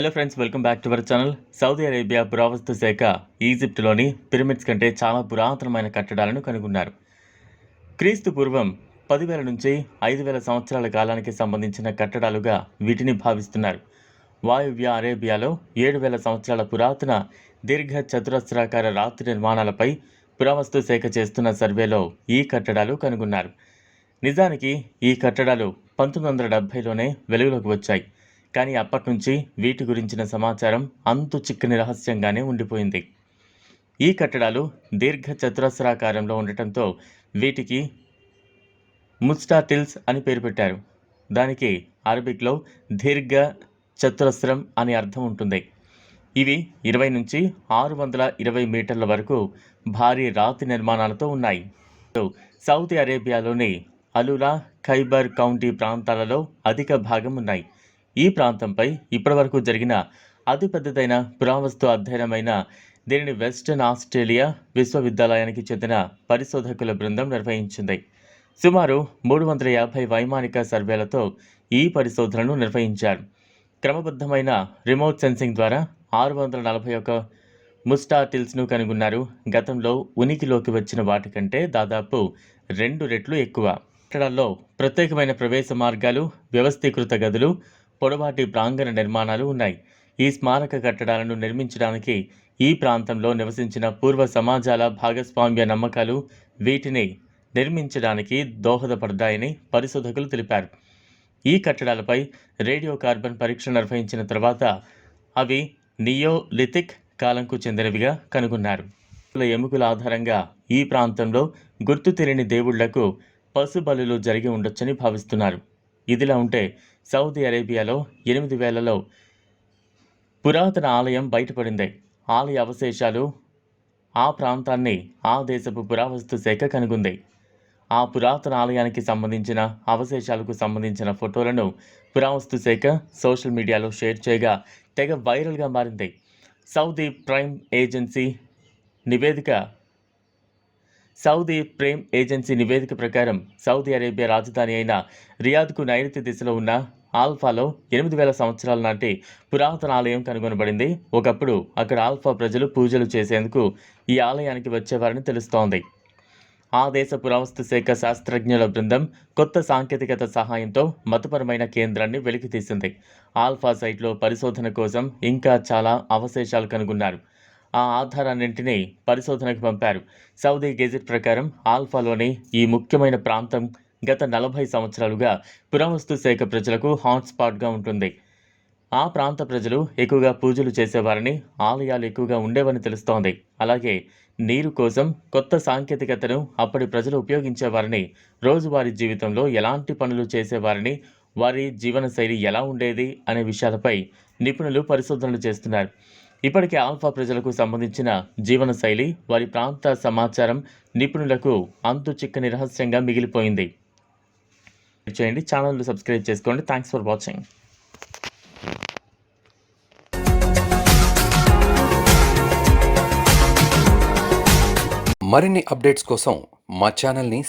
Hello friends welcome back to our channel Saudi Arabia పురావస్తు శాఖ ఈజిప్టులోని pyramids కంటే చాలా పురాతనమైన కట్టడాలను కనుగొన్నారు. క్రీస్తు పూర్వం పదివేల నుంచి ఐదు వేల సంవత్సరాల కాలానికి సంబంధించిన కట్టడాలుగా వీటిని భావిస్తున్నారు. వాయువ్య అరేబియాలో ఏడు వేల సంవత్సరాల పురాతన దీర్ఘ చతురస్రాకార రాతి నిర్మాణాలపై పురావస్తు శాఖ చేస్తున్న సర్వేలో ఈ కట్టడాలు కనుగొన్నారు. నిజానికి ఈ కట్టడాలు పంతొమ్మిది వందల డెబ్భైలోనే వెలుగులోకి వచ్చాయి. కానీ అప్పటి నుంచి వీటి గురించిన సమాచారం అంతు చిక్కని రహస్యంగానే ఉండిపోయింది. ఈ కట్టడాలు దీర్ఘ చతురస్రాకారంలో ఉండటంతో వీటికి ముస్టాటిల్స్ అని పేరు పెట్టారు. దానికి అరబిక్లో దీర్ఘ చతురస్రం అని అర్థం ఉంటుంది. ఇవి ఇరవై నుంచి ఆరు వందల ఇరవై మీటర్ల వరకు భారీ రాతి నిర్మాణాలతో ఉన్నాయి. సౌదీ అరేబియాలోని అలులా ఖైబర్ కౌంటీ ప్రాంతాలలో అధిక భాగం ఉన్నాయి. ఈ ప్రాంతంపై ఇప్పటివరకు జరిగిన అతిపెద్దదైన పురావస్తు అధ్యయనమైన దీనిని వెస్టర్న్ ఆస్ట్రేలియా విశ్వవిద్యాలయానికి చెందిన పరిశోధకుల బృందం నిర్వహించింది. సుమారు మూడు వందల యాభై వైమానిక సర్వేలతో ఈ పరిశోధనను నిర్వహించారు. క్రమబద్ధమైన రిమోట్ సెన్సింగ్ ద్వారా ఆరు వందల నలభై ఒక ముస్టాటిల్స్ను కనుగొన్నారు. గతంలో ఉనికిలోకి వచ్చిన వాటికంటే దాదాపు రెండు రెట్లు ఎక్కువ. కట్టడాల్లో ప్రత్యేకమైన ప్రవేశ మార్గాలు వ్యవస్థీకృత గదులు పొడవాటి ప్రాంగణ నిర్మాణాలు ఉన్నాయి. ఈ స్మారక కట్టడాలను నిర్మించడానికి ఈ ప్రాంతంలో నివసించిన పూర్వ సమాజాల భాగస్వామ్య నమ్మకాలు వీటిని నిర్మించడానికి దోహదపడ్డాయని పరిశోధకులు తెలిపారు. ఈ కట్టడాలపై రేడియో కార్బన్ పరీక్ష నిర్వహించిన తర్వాత అవి నియోలిథిక్ కాలంకు చెందినవిగా కనుగొన్నారు. ఎముకల ఆధారంగా ఈ ప్రాంతంలో గుర్తు తెలియని దేవుళ్ళకు పశుబలులు జరిగి ఉండొచ్చని భావిస్తున్నారు. ఇదిలా ఉంటే సౌదీ అరేబియాలో ఎనిమిది వేలలో పురాతన ఆలయం బయటపడింది. ఆలయ అవశేషాలు ఆ ప్రాంతాన్ని ఆ దేశపు పురావస్తు శాఖ కనుగొంది. ఆ పురాతన ఆలయానికి సంబంధించిన అవశేషాలకు సంబంధించిన ఫోటోలను పురావస్తు శాఖ సోషల్ మీడియాలో షేర్ చేయగా తెగ వైరల్గా మారింది. సౌదీ ప్రైమ్ ఏజెన్సీ నివేదిక సౌదీ ప్రేమ్ ఏజెన్సీ నివేదిక ప్రకారం సౌదీ అరేబియా రాజధాని అయిన రియాద్కు నైరుతి దిశలో ఉన్న ఆల్ఫాలో ఎనిమిది వేల సంవత్సరాల నాటి పురాతన ఆలయం కనుగొనబడింది. ఒకప్పుడు అక్కడ ఆల్ఫా ప్రజలు పూజలు చేసేందుకు ఈ ఆలయానికి వచ్చేవారని తెలుస్తోంది. ఆ దేశ పురావస్తు శాఖ శాస్త్రజ్ఞుల బృందం కొత్త సాంకేతికత సహాయంతో మతపరమైన కేంద్రాన్ని వెలికితీసింది. ఆల్ఫా సైట్లో పరిశోధన కోసం ఇంకా చాలా అవశేషాలు కనుగొన్నారు. ఆ ఆధారాన్నింటినీ పరిశోధనకు పంపారు. సౌదీ గెజిట్ ప్రకారం ఆల్ఫాలోని ఈ ముఖ్యమైన ప్రాంతం గత నలభై సంవత్సరాలుగా పురావస్తు శాఖ ప్రజలకు హాట్స్పాట్గా ఉంటుంది. ఆ ప్రాంత ప్రజలు ఎక్కువగా పూజలు చేసేవారని ఆలయాలు ఎక్కువగా ఉండేవని తెలుస్తోంది. అలాగే నీరు కోసం కొత్త సాంకేతికతను అప్పటి ప్రజలు ఉపయోగించేవారని రోజువారీ జీవితంలో ఎలాంటి పనులు చేసేవారని వారి జీవనశైలి ఎలా ఉండేది అనే విషయాలపై నిపుణులు పరిశోధనలు చేస్తున్నారు. ఇప్పటికే ఆల్ఫా ప్రజలకు సంబంధించిన జీవనశైలి వారి ప్రాంత సమాచారం నిపుణులకు అంతు చిక్కని రహస్యంగా మిగిలిపోయింది. చేయండి ఛానల్ను సబ్స్క్రైబ్ చేసుకోండి. థ్యాంక్స్ ఫర్ వాచింగ్ మరిన్ని అప్డేట్స్ కోసం మా ఛానల్ని